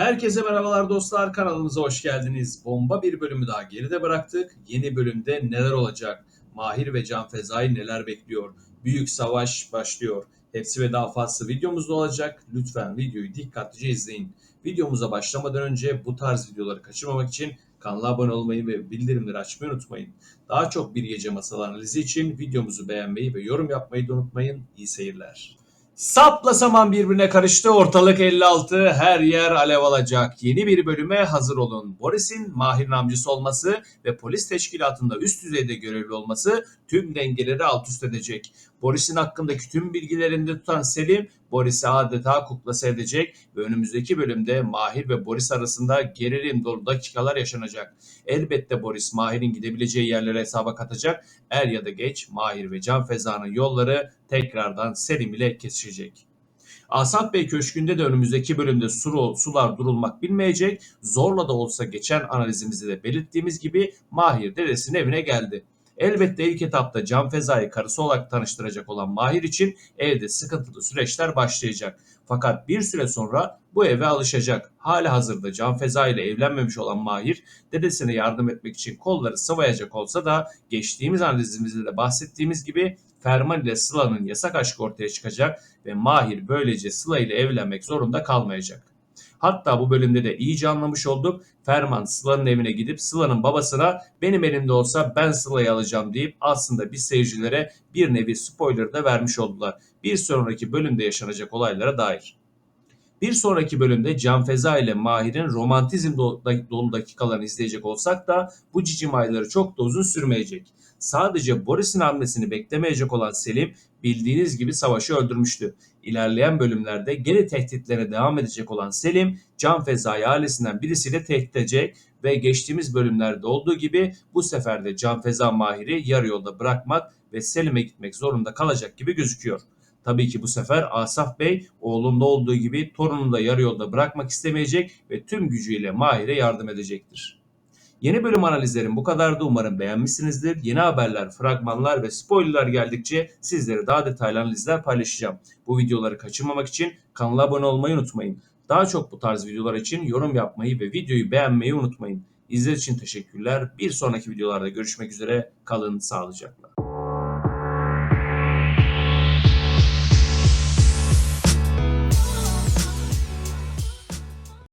Herkese merhabalar dostlar kanalımıza hoş geldiniz. Bomba bir bölümü daha geride bıraktık. Yeni bölümde neler olacak? Mahir ve Can Fezai neler bekliyor? Büyük savaş başlıyor. Hepsi ve daha fazla videomuzda olacak. Lütfen videoyu dikkatlice izleyin. Videomuza başlamadan önce bu tarz videoları kaçırmamak için kanala abone olmayı ve bildirimleri açmayı unutmayın. Daha çok bir gece masal analizi için videomuzu beğenmeyi ve yorum yapmayı da unutmayın. İyi seyirler. Sapla saman birbirine karıştı. Ortalık 56. Her yer alev alacak. Yeni bir bölüme hazır olun. Boris'in Mahir'in amcası olması ve polis teşkilatında üst düzeyde görevli olması tüm dengeleri alt üst edecek. Boris'in hakkındaki tüm bilgilerinde tutan Selim, Boris'i adeta kuklası edecek ve önümüzdeki bölümde Mahir ve Boris arasında gerilim dolu dakikalar yaşanacak. Elbette Boris Mahir'in gidebileceği yerlere hesaba katacak. Er ya da geç Mahir ve Can Feza'nın yolları tekrardan Selim ile kesişecek. Asaf Bey Köşkü'nde de önümüzdeki bölümde su, sular durulmak bilmeyecek. Zorla da olsa geçen analizimizde de belirttiğimiz gibi Mahir dedesinin evine geldi. Elbette ilk etapta Can Feza'yı karısı olarak tanıştıracak olan Mahir için evde sıkıntılı süreçler başlayacak. Fakat bir süre sonra bu eve alışacak. Hali hazırda Can Feza ile evlenmemiş olan Mahir dedesine yardım etmek için kolları sıvayacak olsa da geçtiğimiz analizimizde de bahsettiğimiz gibi Ferman ile Sıla'nın yasak aşkı ortaya çıkacak ve Mahir böylece Sıla ile evlenmek zorunda kalmayacak. Hatta bu bölümde de iyice anlamış olduk. Ferman Sıla'nın evine gidip Sıla'nın babasına benim elimde olsa ben Sıla'yı alacağım deyip aslında biz seyircilere bir nevi spoiler da vermiş oldular. Bir sonraki bölümde yaşanacak olaylara dair. Bir sonraki bölümde Can Feza ile Mahir'in romantizm dolu dakikalarını izleyecek olsak da bu cicim ayları çok da uzun sürmeyecek. Sadece Boris'in hamlesini beklemeyecek olan Selim bildiğiniz gibi savaşı öldürmüştü. İlerleyen bölümlerde geri tehditlere devam edecek olan Selim, Can Feza'yı ailesinden birisiyle tehdit edecek ve geçtiğimiz bölümlerde olduğu gibi bu sefer de Can Feza Mahir'i yarı yolda bırakmak ve Selim'e gitmek zorunda kalacak gibi gözüküyor. Tabii ki bu sefer Asaf Bey oğlunda olduğu gibi torununu da yarı yolda bırakmak istemeyecek ve tüm gücüyle Mahir'e yardım edecektir. Yeni bölüm analizlerim bu kadardı. Umarım beğenmişsinizdir. Yeni haberler, fragmanlar ve spoilerlar geldikçe sizlere daha detaylı analizler paylaşacağım. Bu videoları kaçırmamak için kanala abone olmayı unutmayın. Daha çok bu tarz videolar için yorum yapmayı ve videoyu beğenmeyi unutmayın. İzlediğiniz için teşekkürler. Bir sonraki videolarda görüşmek üzere. Kalın sağlıcakla.